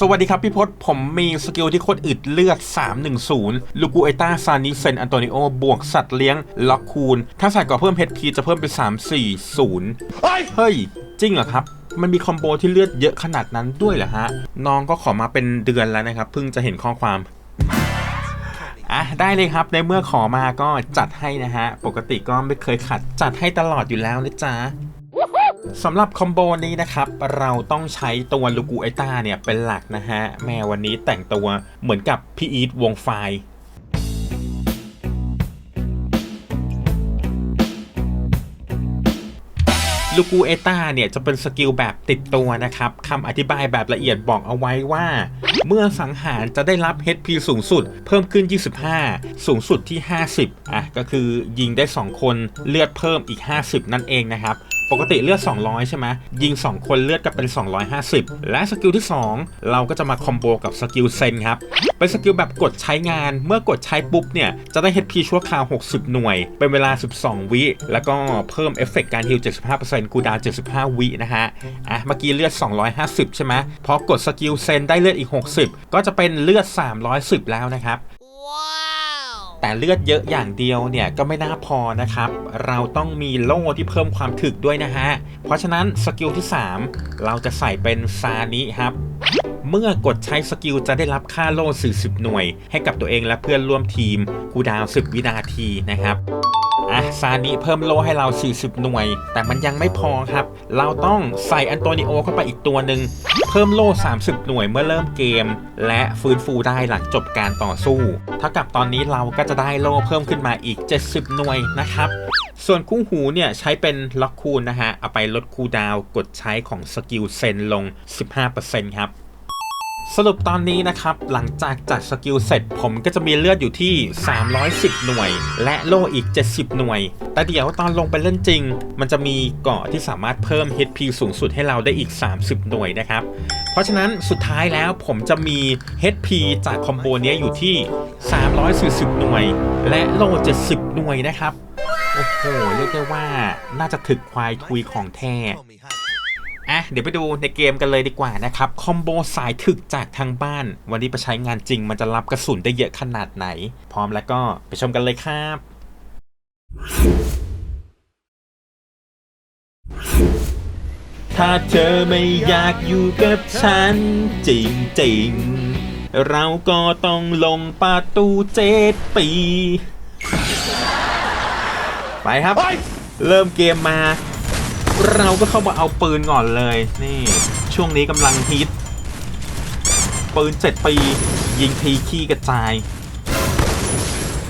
สวัสดีครับพี่พศผมมีสกิลที่โคตรอึดเลือด 310 ลูกูเอต้าซานิเซนอันโตนิโอบวกสัตว์เลี้ยง ล็อกคูณ ถ้าใส่ก่อเพิ่มเพชรพีจะเพิ่มเป็น 340 เฮ้ย จริงเหรอครับ มันมีคอมโบที่เลือดเยอะขนาดนั้นด้วยเหรอฮะ น้องก็ขอมาเป็นเดือนแล้วนะครับ เพิ่งจะเห็นข้อความอะได้เลยครับในเมื่อขอมาก็จัดให้นะฮะ ปกติก็ไม่เคยขัดจัดให้ตลอดอยู่แล้วนะจ๊ะ สำหรับคอมโบนี้นะครับ เราต้องใช้ตัวลูกูไอต้าเนี่ยเป็นหลักนะฮะ แม่วันนี้แต่งตัวเหมือนกับพี่อีทวงไฟล์ลูกูเอต้าเนี่ยจะเป็นสกิลแบบติดตัวนะครับคำอธิบายแบบละเอียดบอกเอาไว้ว่า เมื่อสังหารจะได้รับ HP สูงสุด เพิ่มขึ้น 25 สูงสุดที่ 50 อะ ก็คือยิงได้ 2 คนเลือดเพิ่มอีก 50 นั่นเองนะครับ ปกติเลือด 200 ใช่ไหมยิง 2 คนเลือดก็เป็น 250 และสกิลที่ 2 เราก็จะมาคอมโบกับสกิลเซนครับเป็นสกิลแบบกดใช้งาน เมื่อกดใช้ปุ๊บเนี่ย จะได้ HP ชั่วคราว 60 หน่วย เป็นเวลา 12 วิ แล้วก็เพิ่มเอฟเฟกต์การฮิล 75%กูดาว 75 วินะฮะ อะ เมื่อกี้เลือด 250 ใช่ไหมพอกดสกิลเซนได้เลือดอีก 60 ก็จะเป็นเลือด 310 แล้วนะครับ แต่เลือดเยอะอย่างเดียวเนี่ยก็ไม่น่าพอนะครับ เราต้องมีโล่ที่เพิ่มความถึกด้วยนะฮะ เพราะฉะนั้นสกิลที่ 3 เราจะใส่เป็นซานิครับ เมื่อกดใช้สกิลจะได้รับค่าโล่ 40 หน่วย ให้กับตัวเองและเพื่อนร่วมทีมคูดาว 10 วินาทีนะครับ อะซานิเพิ่มโลให้เรา 40 หน่วย แต่มันยังไม่พอครับ เราต้องใส่อันโตนิโอเข้าไปอีกตัวหนึ่ง เพิ่มโล 30 หน่วยเมื่อเริ่มเกม และฟื้นฟูได้หลังจบการต่อสู้ เท่ากับตอนนี้เราก็จะได้โลเพิ่มขึ้นมาอีก 70 หน่วยนะครับ ส่วนคู่หูเนี่ยใช้เป็นล็อกคูลนะฮะ เอาไปลดคูดาวกดใช้ของสกิลเซนลง 15%ครับ สรุปตอนนี้นะครับ หลังจากจัดสกิลเสร็จ ผมก็จะมีเลือดอยู่ที่ 310 หน่วย และโล่อีก 70 หน่วย แต่เดี๋ยวตอนลงไปเล่นจริง มันจะมีเกาะที่สามารถเพิ่ม HP สูงสุดให้เราได้อีก 30 หน่วยนะครับ เพราะฉะนั้นสุดท้ายแล้วผมจะมี HP จากคอมโบนี้อยู่ที่ 340 หน่วย และโล่ 70 หน่วยนะครับ โอ้โหเรียกได้ว่าน่าจะถึกควายทุยของแท้ อะเดี๋ยวไปดูในเกมกันเลยดีกว่านะครับ คอมโบสายถึกจากทางบ้าน วันนี้ไปใช้งานจริงมันจะรับกระสุนได้เยอะขนาดไหน พร้อมแล้วก็ไปชมกันเลยครับถ้าเธอไม่อยากอยู่กับฉัน จริงๆ เราก็ต้องลงประตูเจ็ดปี ไปครับ เริ่มเกมมา เราก็เข้ามาเอาปืนก่อนเลย นี่ ช่วงนี้กำลังฮิต ปืนเจ็ดปี ยิงทีขี้กระจาย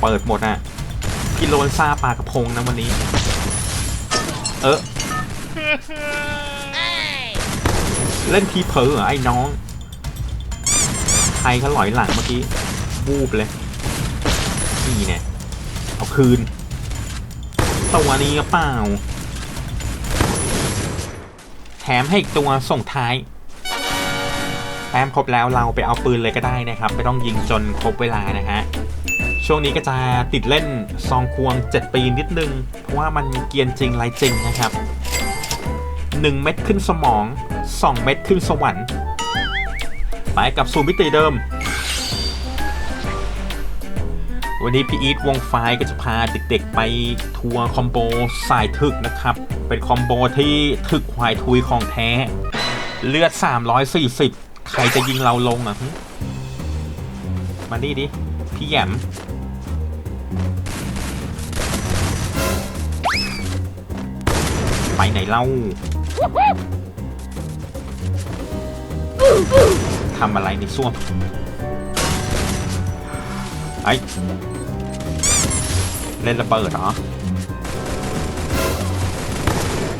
เปิดหมดอะกิโลนซาปลากระพงนะวันนี้ เออเล่นทีเผลอรอไอ้น้อง ใครเขาหลอยหลังเมื่อกี้วูบเลยนี่เนี่ยเอาคืนตัวนี้ก็เปล่า ถมให้อีกตัวส่งท้าย แต้มครบแล้วเราไปเอาปืนเลยก็ได้นะครับ ไม่ต้องยิงจนครบเวลานะฮะ ช่วงนี้ก็จะติดเล่นซองควง 7 ปีนิดนึง เพราะว่ามันเกียนจริงไรจริงนะครับ 1 เม็ดขึ้นสมอง 2 เม็ดขึ้นสวรรค์ไปกับซูมิติเดิม วันนี้พี่อีทวงไฟก็จะพาเด็กๆไปทัวร์คอมโบสายถึกนะครับ เป็นคอมโบที่ถึกควายทุยของแท้ เลือด 340 ใครจะยิงเราลงอะมาดิดิ พี่แยมไปไหนเล่า ทำอะไรในส้วม ไอ้เล่นระเบิดเหรอ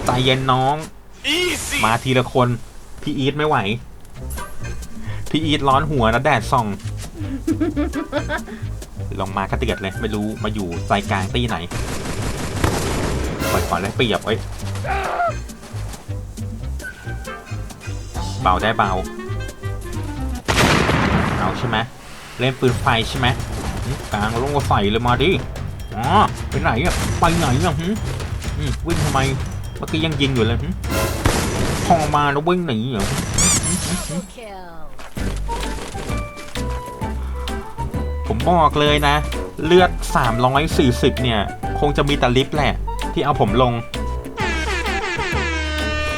ใจเย็นน้อง มาทีละคน พี่อีทไม่ไหว พี่อีทร้อนหัวนะแดดส่อง ลงมากระเตียดเลย ไม่รู้มาอยู่ใจกลางตีไหนปล่อยก่อนเลยเปรียบเอ้ยเบาได้เบา เอาใช่ไหมเล่นปืนไฟใช่ไหมหึกลางลงก็ใส่เลยมาดิอ๋อไปไหนอะไปไหนอะหึอืมวิ่งทำไม เมื่อกี้ยังยิงอยู่เลยหึพอมาแล้ววิ่งหนีเหรอผมบอกเลยนะ เลือด 340 เนี่ย คงจะมีแต่ลิฟต์แหละ ที่เอาผมลง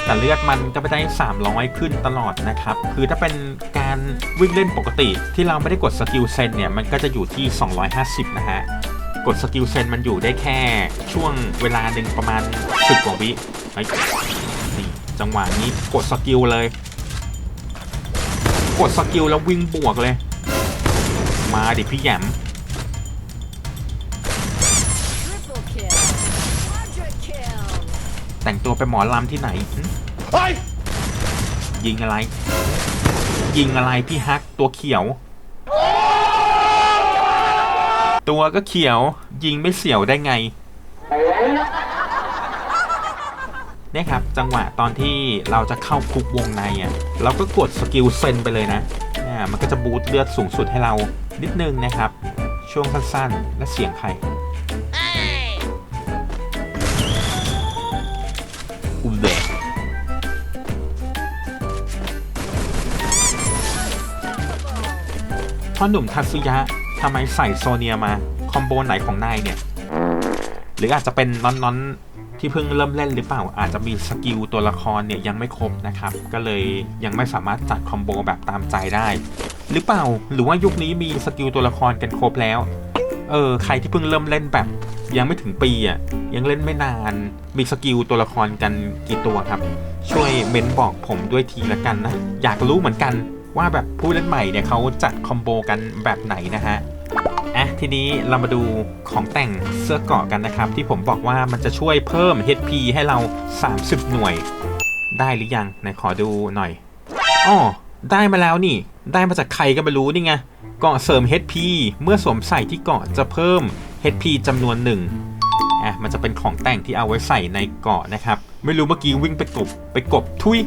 แต่เลือดมันก็ไม่ได้ 300 ขึ้นตลอดนะครับ คือถ้าเป็นการวิ่งเล่นปกติที่เราไม่ได้กดสกิลเซนเนี่ย มันก็จะอยู่ที่ 250 นะฮะ กดสกิลเซนมันอยู่ได้แค่ช่วงเวลาหนึ่งประมาณ10กว่าวิเฮ้ยนี่จังหวะนี้กดสกิลเลย กดสกิลแล้ววิ่งบวกเลย มาดิพี่แหยม Triple kill. Quadra kill. แต่งตัวไปนหมอลำที่ไหนหึยิงอะไร ยิงอะไรพี่ฮักตัวเขียว ตัวก็เขียว ยิงไม่เสียวได้ไงเนี่ยครับ จังหวะตอนที่เราจะเข้าคุกวงในอะเราก็กดสกิลเซนไปเลยนะอ่ามันก็จะบูตเลือดสูงสุดให้เรานิดนึงนะครับ ช่วงสั้นๆ และเสียงใครอุเบะพ่อหนุ่มทัตสุยะ ทำไมใส่โซเนียมาคอมโบไหนของนายเนี่ย หรืออาจจะเป็นน้อนๆที่เพิ่งเริ่มเล่นหรือเปล่า อาจจะมีสกิลตัวละครเนี่ยยังไม่ครบนะครับ ก็เลยยังไม่สามารถจัดคอมโบแบบตามใจได้ หรือเปล่าหรือว่ายุคนี้มีสกิลตัวละครกันครบแล้วเออใครที่เพิ่งเริ่มเล่นแบบ ยังไม่ถึงปีอะยังเล่นไม่นานมีสกิลตัวละครกันกี่ตัวครับ ช่วยเม้นบอกผมด้วยทีละกันนะ อยากรู้เหมือนกัน ว่าแบบผู้เล่นใหม่เนี่ยเขาจัดคอมโบกันแบบไหนนะฮะอะทีนี้เรามาดูของแต่งเสื้อเกาะกันนะครับ ที่ผมบอกว่ามันจะช่วยเพิ่ม HP ให้เรา 30 หน่วย ได้หรือยังไหนขอดูหน่อยอ๋อได้มาแล้วนี่ ได้มาจากใครก็ไม่รู้นี่ไงเกาะเสริม HP เมื่อสวมใส่ที่เกาะจะเพิ่ม HP จำนวนหนึ่งอะมันจะเป็นของแต่งที่เอาไว้ใส่ในเกาะนะครับ ไม่รู้เมื่อกี้วิ่งไปกบไปกบทุย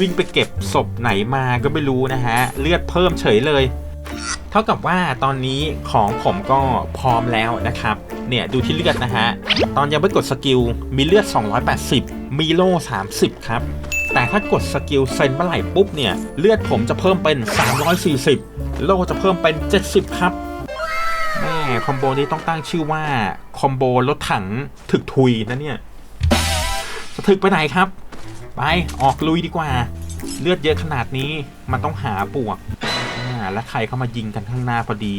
วิ่งไปเก็บศพไหนมาก็ไม่รู้นะฮะ เลือดเพิ่มเฉยเลย เท่ากับว่าตอนนี้ของผมก็พร้อมแล้วนะครับ เนี่ยดูที่เลือดนะฮะ ตอนยังไม่กดสกิลมีเลือด 280 มีโล่30 ครับ แต่ถ้ากดสกิลเซนเมื่อไหร่ปุ๊บเนี่ยเลือดผมจะเพิ่มเป็น 340 โล่จะเพิ่มเป็น 70 ครับแม่คอมโบนี้ต้องตั้งชื่อว่าคอมโบรถถังถึกทุยนะเนี่ยจะถึกไปไหนครับ ไปออกลุยดีกว่า เลือดเยอะขนาดนี้มันต้องหาปวกอ่าแล้วใครเข้ามายิงกันข้างหน้าพอดี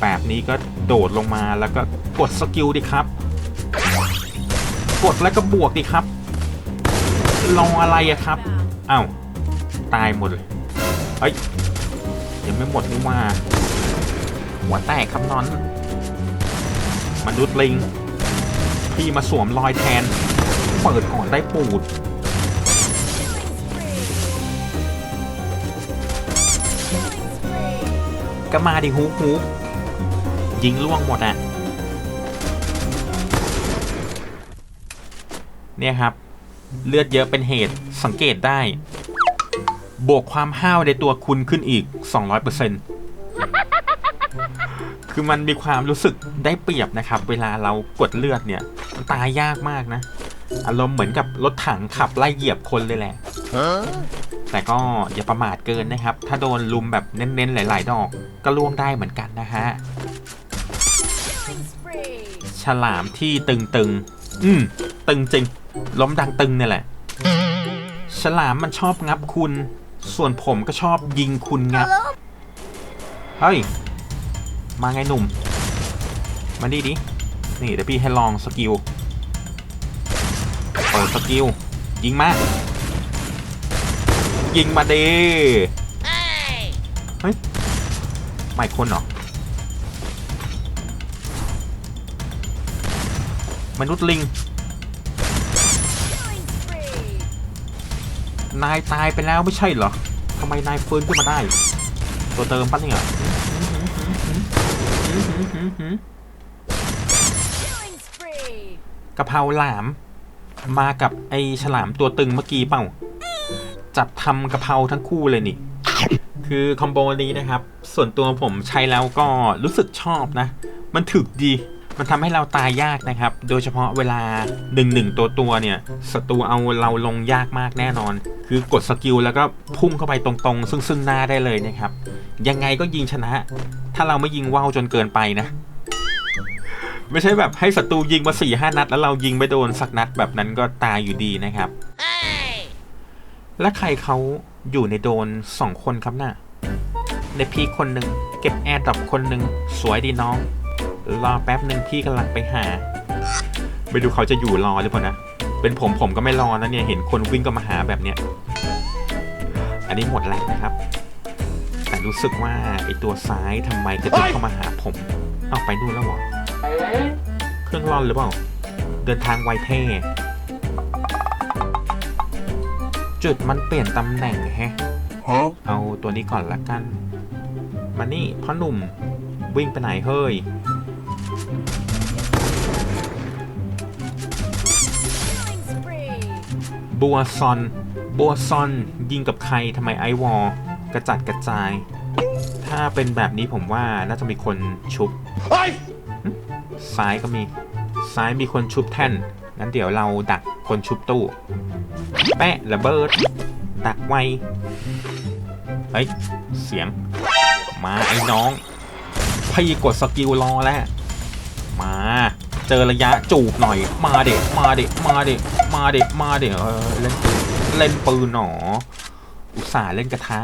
แบบนี้ก็โดดลงมาแล้วก็กดสกิลดิครับ กดแล้วก็บวกดิครับรออะไรอะครับอ้าวตายหมดเลยเฮ้ยยังไม่หมดนี่ว่า หัวแตกครับนอน มนุษย์ลิง พี่มาสวมรอยแทน เปิดก่อนได้ปูด ก็มาดิฮูกฮูกยิงล่วงหมดอะ เนี่ยครับ เลือดเยอะเป็นเหตุสังเกตได้ บวกความห้าวในตัวคุณขึ้นอีก 200%คือมันมีความรู้สึกได้เปรียบนะครับ เวลาเรากดเลือดเนี่ย มันตายยากมากนะ อารมณ์เหมือนกับรถถังขับไล่เหยียบคนเลยแหละ แต่ก็อย่าประมาทเกินนะครับ ถ้าโดนลุมแบบเน้นๆหลาย ๆ ดอกก็ล่วงได้เหมือนกันนะฮะ ฉลามที่ตึงๆ อืม ตึงจริง ล้มดังตึงเนี่ยแหละ ฉลามมันชอบงับคุณ ส่วนผมก็ชอบยิงคุณงับ เฮ้ย มาไงหนุ่ม มาดีดิ นี่เดี๋ยวพี่ให้ลองสกิล เปิดสกิล ยิงมา ยิงมาเดเฮ้ยไม่คนเหรอมนุษย์ลิง นายตายไปแล้วไม่ใช่เหรอทำไมนายฟื้นขึ้นมาได้ ตัวเติมปะเนี่ย Killing spree. กะเพราหลาม มากับไอฉลามตัวตึงเมื่อกี้เปล่า จับทำกะเพราทั้งคู่เลยนี่ คือคอมโบนี้นะครับ ส่วนตัวผมใช้แล้วก็รู้สึกชอบนะ มันถึกดี มันทำให้เราตายยากนะครับ โดยเฉพาะเวลาหนึ่งหนึ่งตัวตัวเนี่ยศัตรูเอาเราลงยากมากแน่นอน คือกดสกิลแล้วก็พุ่งเข้าไปตรงๆ ซึ่งซึ่งหน้าได้เลยนะครับ ยังไงก็ยิงชนะ ถ้าเราไม่ยิงว่าวจนเกินไปนะไม่ใช่แบบให้ศัตรูยิงมาสี่ห้านัด แล้วเรายิงไม่โดนสักนัดแบบนั้นก็ตายอยู่ดีนะครับ และใครเขาอยู่ในโดนสองคนครับน่ะในพี่คนหนึ่งเก็บแอร์ดรอปคนหนึ่งสวยดีน้อง รอแป๊บหนึ่งพี่กำลังไปหาไม่ดูเขาจะอยู่รอหรือเปล่านะ เป็นผมผมก็ไม่รอนะเนี่ย เห็นคนวิ่งก็มาหาแบบเนี้ย อันนี้หมดแล้วนะครับ แต่รู้สึกว่าไอตัวซ้ายทำไมกระตุกเข้ามาหาผม เอาไปดูนแล้วเหรอ เครื่องร่อนหรือเปล่า เดินทางไวเท่ จุดมันเปลี่ยนตำแหน่งแฮะ Huh? เอาตัวนี้ก่อนละกัน มานี่พ่อหนุ่มวิ่งไปไหนเฮ้ย Killing spree. บัวซอน บัวซอนยิงกับใครทำไมไอวอลกระจัดกระจาย ถ้าเป็นแบบนี้ผมว่าน่าจะมีคนชุบ Hey! ซ้ายก็มี ซ้ายมีคนชุบแท่น งั้นเดี๋ยวเราดักคนชุบตู้ แปะระเบิด ดักไวเฮ้ย เสียง มาไอ้น้อง พี่กดสกิลรอแล้ว มา เจอระยะจูบหน่อย มาเด็กมาเด็กมาเด็กมาเด็กมาเด็เออเล่นปืนเล่นปืนหนอ อุตส่าห์เล่นกระทะ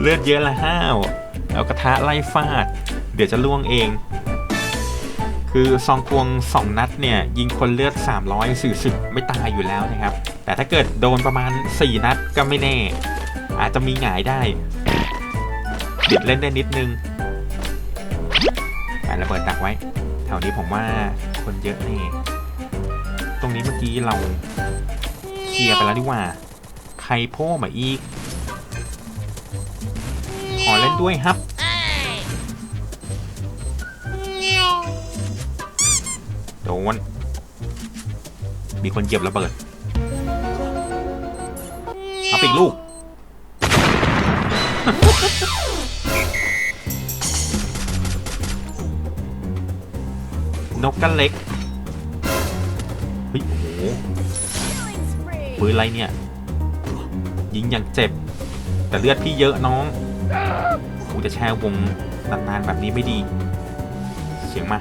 เลือดเยอะละห้าวเอากระทะไล่ฟาด เดี๋ยวจะล่วงเอง คือซองกวงสองนัดเนี่ย ยิงคนเลือด 340 ไม่ตายอยู่แล้วนะครับ แต่ถ้าเกิดโดนประมาณ 4 นัดก็ไม่แน่ อาจจะมีหงายได้บิดเล่นได้นิดนึงไประเบิดดักไว้ แถวนี้ผมว่าคนเยอะแน่ตรงนี้เมื่อกี้เราเคลียร์ไปแล้วดีกว่า ใครโพ่มาอีก ขอเล่นด้วยครับ โดน มีคนเก็บระเบิดเอาปอีกลูก นกกันเล็ก เฮ้ย โอ้โหปืนอะไรเนี่ย ยิงอย่างเจ็บ แต่เลือดพี่เยอะน้องกูจะแช่วงนานๆแบบนี้ไม่ดี เสียงมา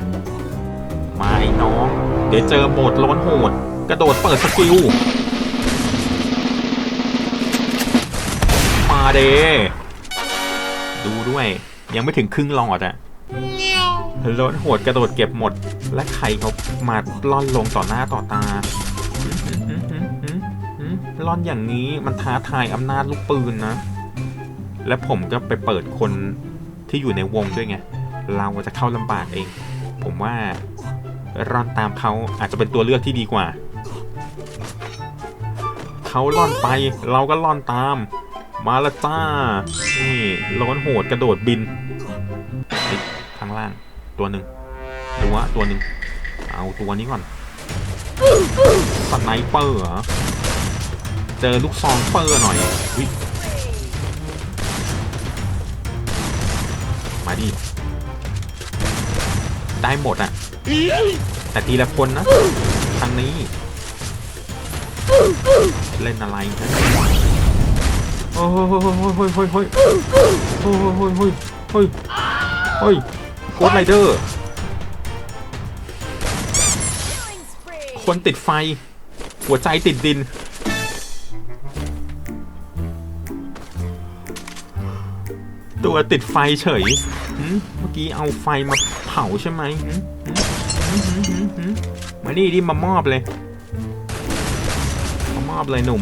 มาไอ้น้อง เดี๋ยวเจอโหมดร้นโหด กระโดดเปิดสกิล มาเดดูด้วย ยังไม่ถึงครึ่งหลอดอะร้นโหดกระโดดเก็บหมด และใครเขามาล่อนลงต่อหน้าต่อตาร่อนอย่างนี้มันท้าทายอำนาจลูกปืนนะ และผมก็ไปเปิดคนที่อยู่ในวงด้วยไง เราจะเข้าลำบากเอง ผมว่า ร่อนตามเขาอาจจะเป็นตัวเลือกที่ดีกว่า เขาล่อนไปเราก็ล่อนตาม มาละจ้า นี่ร้อนโหดกระโดดบินข้างล่างตัวหนึ่งตัวตัวหนึ่งเอาตัวนี้ก่อนสไนเปอร์เหรอเจอลูกซองเปอร์หน่อยอุ๊ยมาดิได้หมดอะ แต่ทีละคนนะทางนี้ เล่นอะไรนะโอ้ยโอ้ยโอ้ยโอ้ยโอ้ยโอ้ยโอ้ยโอ้ยโอ้ยโคดไรเดอร์ คนติดไฟ หัวใจติดดิน ตัวติดไฟเฉยเมื่อกี้เอาไฟมาเผาใช่ไหมหมานี่ดิมามอบเลยมามอบเลยหนุ่ม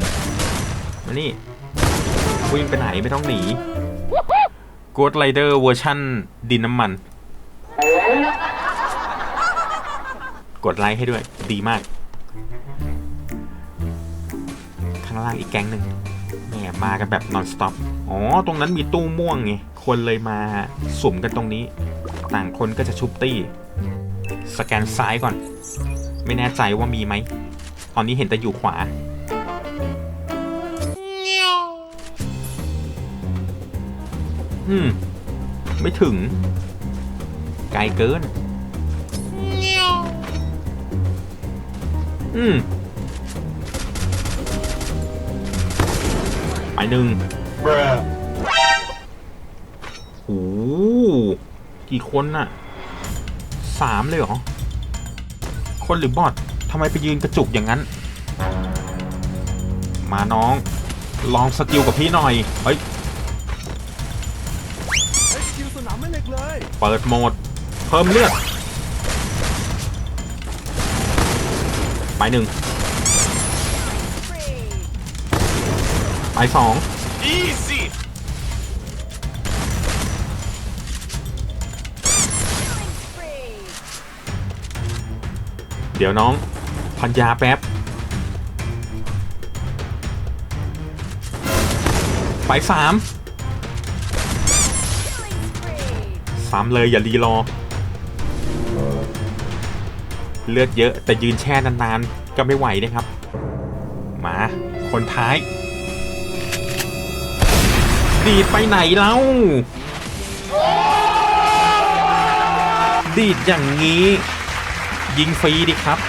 มานี่วิ่งไปไหนไม่ต้องหนี g ก o d Rider เวอร์ชั่นดินน้ำมัน กดไลค์ให้ด้วยดีมาก ข้างล่างอีกแก๊งหนึ่ง มากันแบบ non stop อ๋อ ตรงนั้นมีตู้ม่วงไง คนเลยมาสุ่มกันตรงนี้ ต่างคนก็จะชุบตี้ สแกนซ้ายก่อน ไม่แน่ใจว่ามีไหม ตอนนี้เห็นแต่อยู่ขวา อืม ไม่ถึง ไกลเกิน อืม ไปหนึ่งโอ้โหกี่คนน่ะสามเลยเหรอ คนหรือบอททำไมไปยืนกระจุกอย่างนั้น มาน้อง ลองสกิลกับพี่หน่อย เฮ้ยเฮ้ยคิวสนามแม่เหล็กเลยเปิดโหมด เพิ่มเลือดไปหนึ่ง ไปสองอีซี่ Spree. เดี๋ยวน้องพันยาแป๊บ ไปสาม Killing spree. สามเลยอย่ารีรอ เลือดเยอะแต่ยืนแช่นานๆ ก็ไม่ไหวนะครับ มา คนท้าย ดีดไปไหนเล่าดีดอย่างนี้ ยิงฟรีดิครับ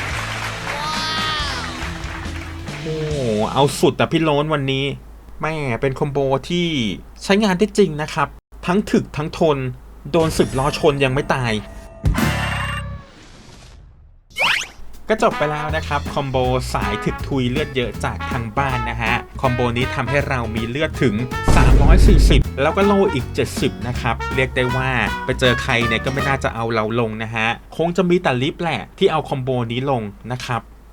โอ้เอาสุดแต่พี่โลนวันนี้ แม่เป็นคอมโบที่ใช้งานได้จริงนะครับ ทั้งถึกทั้งทน โดนสิบล้อชนยังไม่ตาย ก็จบไปแล้วนะครับคอมโบสายถึกทุยเลือดเยอะจากทางบ้านนะฮะคอมโบนี้ทำให้เรามีเลือดถึง 340 แล้วก็โลอีก 70 นะครับ เรียกได้ว่าไปเจอใครเนี่ยก็ไม่น่าจะเอาเราลงนะฮะ คงจะมีแต่ลิฟต์แหละที่เอาคอมโบนี้ลงนะครับ